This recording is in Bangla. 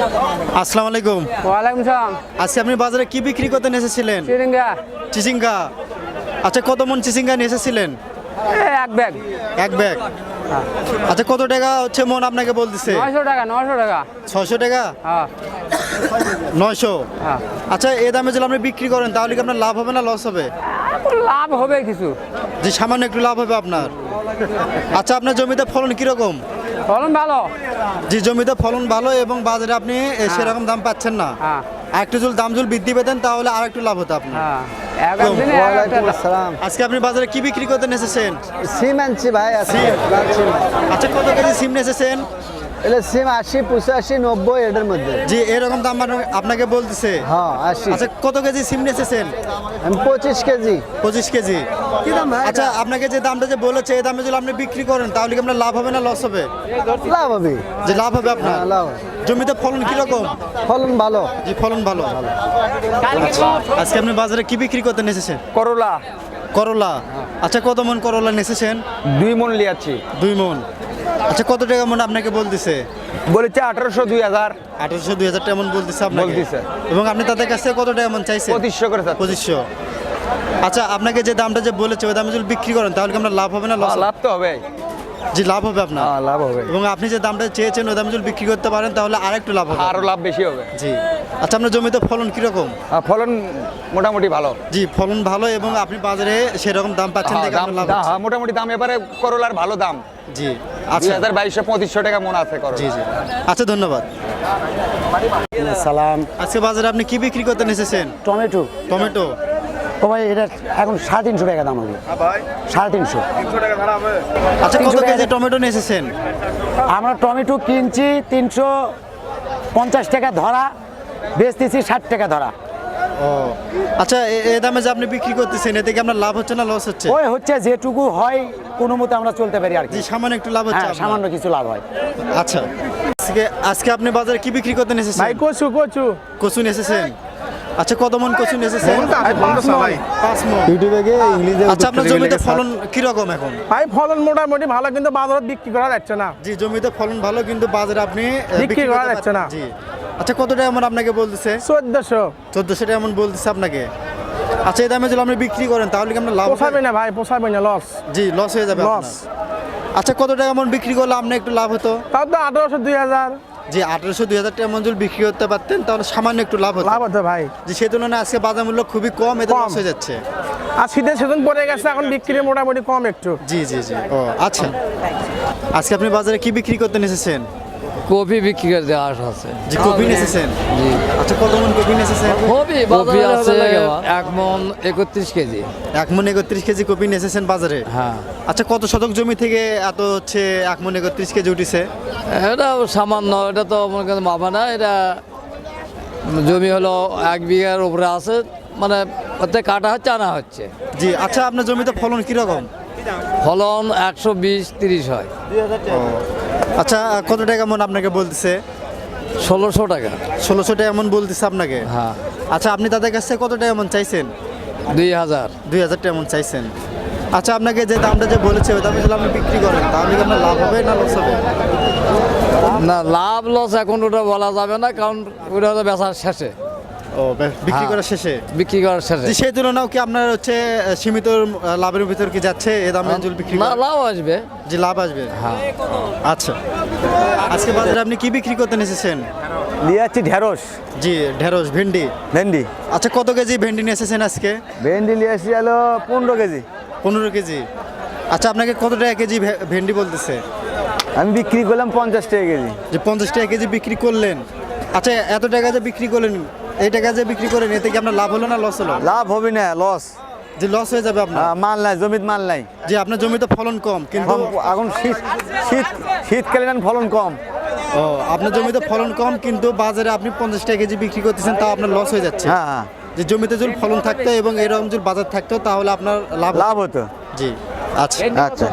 আসসালামু আলাইকুম। ওয়ালাইকুম সালাম। আজকে আপনি বাজারে কি বিক্রি করতে নিয়ে এসেছিলেন? চিরিঙ্গা চিচিঙ্গা। আচ্ছা কত মন চিচিঙ্গা নিয়ে এসেছিলেন? এই এক ব্যাগ। এক ব্যাগ। আচ্ছা কত টাকা হচ্ছে মন আপনাকে বলতেছে? নয়শো টাকা নয়শো টাকা। ছয়শো টাকা? হ্যাঁ। নয়শো? হ্যাঁ। আচ্ছা এ দামে যদি আপনি বিক্রি করেন তাহলে কি আপনার লাভ হবে না লস হবে? লাভ হবে কিছু। যে সামান্য একটু লাভ হবে আপনার। আচ্ছা আপনার জমিতে ফলন কীরকম? ফলন ভালো? যে জমিতে ফলন ভালো এবং বাজারে আপনি সেরকম দাম পাচ্ছেন না। হ্যাঁ। একটু যদি দাম জুল বৃদ্ধি পেতেন তাহলে আর একটু লাভ হতো আপনার। হ্যাঁ। আজকে আপনি বাজারে কি বিক্রি করতে এসেছেন সিম আনছি ভাই আচ্ছা কত কেজি সিম এসেছেন এলে সিম আশি পঁচাশি নব্বই এটার মধ্যে। জি এরকম দাম আপনাকে বলতেছে। হ্যাঁ আশি। আচ্ছা কত কেজি সিম আমি পঁচিশ কেজি। পঁচিশ কেজি। কি দাম ভাই? আচ্ছা আপনাকে যে দামটা যে বলেছে এই দামে যদি আপনি বিক্রি করেন তাহলে কি আপনার লাভ হবে না লস হবে? লাভ হবে। যে লাভ হবে আপনার? হ্যাঁ, লাভ হবে। জমিতে ফলন কীরকম? ফলন ভালো। জি ফলন ভালো। আচ্ছা, আজকে আপনি বাজারে কি বিক্রি করতে এসেছেন করলা। করলা। আচ্ছা কত মন করলা এসেছেন দুই মন লিয়াচ্ছি। দুই মন। আচ্ছা কত টাকা মন আপনাকে বলতেছে? বলেছে আঠারোশো দুই হাজার। আঠারোশো দুই হাজার টাকা মন বলতেছে আপনাকে? বলতেছে। এবং আপনি তাদের কাছে কত টাকা মন চাইছেন? পঁচিশশো করে। পঁচিশশো। আচ্ছা আপনাকে যে দামটা যে বলেছে ওই দামে যদি বিক্রি করেন তাহলে কি আপনার লাভ হবে না লস লাভ তো হবে। জি লাভ হবে আপনার। হ্যাঁ, লাভ হবে। এবং আপনি যে দামটা চেয়েছেন ওই দামে যদি বিক্রি করতে পারেন তাহলে আর একটু লাভ হবে। আরও লাভ বেশি হবে। জি। আচ্ছা আপনার জমিতে ফলন কীরকম? আর ফলন মোটামুটি ভালো। জি ফলন ভালো এবং আপনি বাজারে সেরকম দাম পাচ্ছেন হ্যাঁ, দেখে দাম আপনার লাভ হচ্ছে। হ্যাঁ, মোটামুটি দাম। এবারে করলার ভালো দাম। জি। আচ্ছা। হাজার বাইশশো পঁচিশশো টাকা মন আছে করলা জি জি। আচ্ছা ধন্যবাদ। সালাম। আজকে বাজারে আপনি কি বিক্রি করতে এসেছেন? টমেটো। টমেটো। ও ভাই এটা এখন সাড়ে তিনশো টাকা দাম হবে। সাড়ে তিনশো। আচ্ছা কত কেজি টমেটো নিয়ে এসেছেন? আমরা টমেটো কিনছি তিনশো পঞ্চাশ টাকা ধরা বেচতেছি ষাট টাকা ধরা। ও। আচ্ছা এ- দামে যে আপনি বিক্রি করতেছেন এতে কি আপনার লাভ হচ্ছে না লস হচ্ছে? ওই হচ্ছে যেটুকু হয় কোনো মতে আমরা চলতে পারি আর কি। সামান্য একটু লাভ হচ্ছে হ্যাঁ সামান্য কিছু লাভ হয়। আচ্ছা আজকে আজকে আপনি বাজারে কি বিক্রি করতে এসেছেন? ভাই কচু কচু। কচু এসেছেন? আচ্ছা কত মন কচু এসেছেন? পাঁচ মন। ইউটিউবে গিয়ে ইংলিশে আচ্ছা আপনার জমিতে ফলন কীরকম এখন? ভাই ফলন মোটামুটি ভালো কিন্তু বাজারে বিক্রি করা যাচ্ছে না। জি জমিতে ফলন ভালো কিন্তু বাজারে আপনি বিক্রি করা যাচ্ছে না। জি। আচ্ছা কত টাকা এমন আপনাকে বলতেছে? চোদ্দশো। চোদ্দশো টাকা এমন বলতেছে আপনাকে? আচ্ছা এই দামে যদি আপনি বিক্রি করেন তাহলে কি আপনার লাভ? পোষাবে না ভাই পোষাবে না লস জি লস হয়ে যাবে লস আচ্ছা কত টাকা এমন বিক্রি করলে আপনি একটু লাভ হতো? তাও তো আঠারোশো দুই হাজার। যে আঠারোশো দুই হাজার টাকা যদি বিক্রি করতে পারতেন তাহলে সামান্য একটু লাভ হতো। লাভ হতো ভাই। যে সেই তুলনায় আজকে বাজার মূল্য খুবই কম এতে লস হয়ে যাচ্ছে। আর শীতের সিজন পড়ে গেছে এখন বিক্রি মোটামুটি কম একটু। জি জি জি। ও আচ্ছা। আজকে আপনি বাজারে কি বিক্রি করতে এসেছেন? কপি বিক্রি করতে আসা আছে। যে কপি এসেছেন জি। আচ্ছা কত মন কপি এসেছেন কপি কপি আছে এক মন একত্রিশ কেজি। এক মন একত্রিশ কেজি কপি এসেছেন বাজারে? হ্যাঁ। আচ্ছা কত শতক জমি থেকে এত হচ্ছে এক মন একত্রিশ কেজি উঠেছে? এটা সামান্য এটা তো মনে করেন মাপা না এটা জমি হলো এক বিঘার উপরে আছে মানে ওতে কাটা হচ্ছে আনা হচ্ছে। জি আচ্ছা আপনার জমিতে ফলন কীরকম? ফলন একশো বিশ তিরিশ হয়। আচ্ছা কত টাকা মন আপনাকে বলতেছে? ষোলোশো টাকা। ষোলোশো টাকা মন বলতেছে আপনাকে? হ্যাঁ। আচ্ছা আপনি তাদের কাছে কত টাকা মন চাইছেন? দুই হাজার। দুই হাজার টাকা মন চাইছেন। আচ্ছা আপনাকে যে দামটা যে বলেছে ওই দামে যদি আপনি বিক্রি করেন তাহলে কি আপনার লাভ হবে না লস হবে? না লাভ লস এখন ওটা বলা যাবে না কারণ ওটা হলো বেচার শেষে। ও বিক্রি হ্যাঁ। করার শেষে? বিক্রি করার শেষে। সেই তুলনাও কি আপনার হচ্ছে সীমিত লাভের ভিতর কি যাচ্ছে? এই দামে যদি বিক্রি না লাভ আসবে। যে লাভ আসবে। হ্যাঁ। আচ্ছা। আজকে বাজারে আপনি কি বিক্রি করতে এসেছেন? নিয়ে যাচ্ছি ঢেঁড়স। জি ঢেঁড়স ভেন্ডি। ভেন্ডি। আচ্ছা কত কেজি ভেন্ডি নিয়ে এসেছেন আজকে? ভেন্ডি নিয়ে আসছি হলো পনেরো কেজি। পনেরো কেজি। আচ্ছা আপনাকে কত টাকা কেজি ভেন্ডি বলতেছে? আমি বিক্রি করলাম পঞ্চাশ টাকা কেজি। যে পঞ্চাশ টাকা কেজি বিক্রি করলেন। আচ্ছা এত টাকা যে বিক্রি করলেন এই টাকা যে বিক্রি করেন এতে কি আপনার লাভ হলো না লস হলো? লাভ হবে না লস যে লস হয়ে যাবে আপনার? মাল নাই জমিত মাল নাই। যে আপনার জমিতে ফলন কম কিন্তু এখন এখন শীত শীত শীতকালীন ফলন কম। ও আপনার জমিতে ফলন কম কিন্তু বাজারে আপনি পঞ্চাশ টাকা কেজি বিক্রি করতেছেন তাও আপনার লস হয়ে যাচ্ছে। হ্যাঁ হ্যাঁ। যে জমিতে যদি ফলন থাকতো এবং এরকম যদি বাজার থাকতো তাহলে আপনার লাভ লাভ হতো। জি আচ্ছা। আচ্ছা।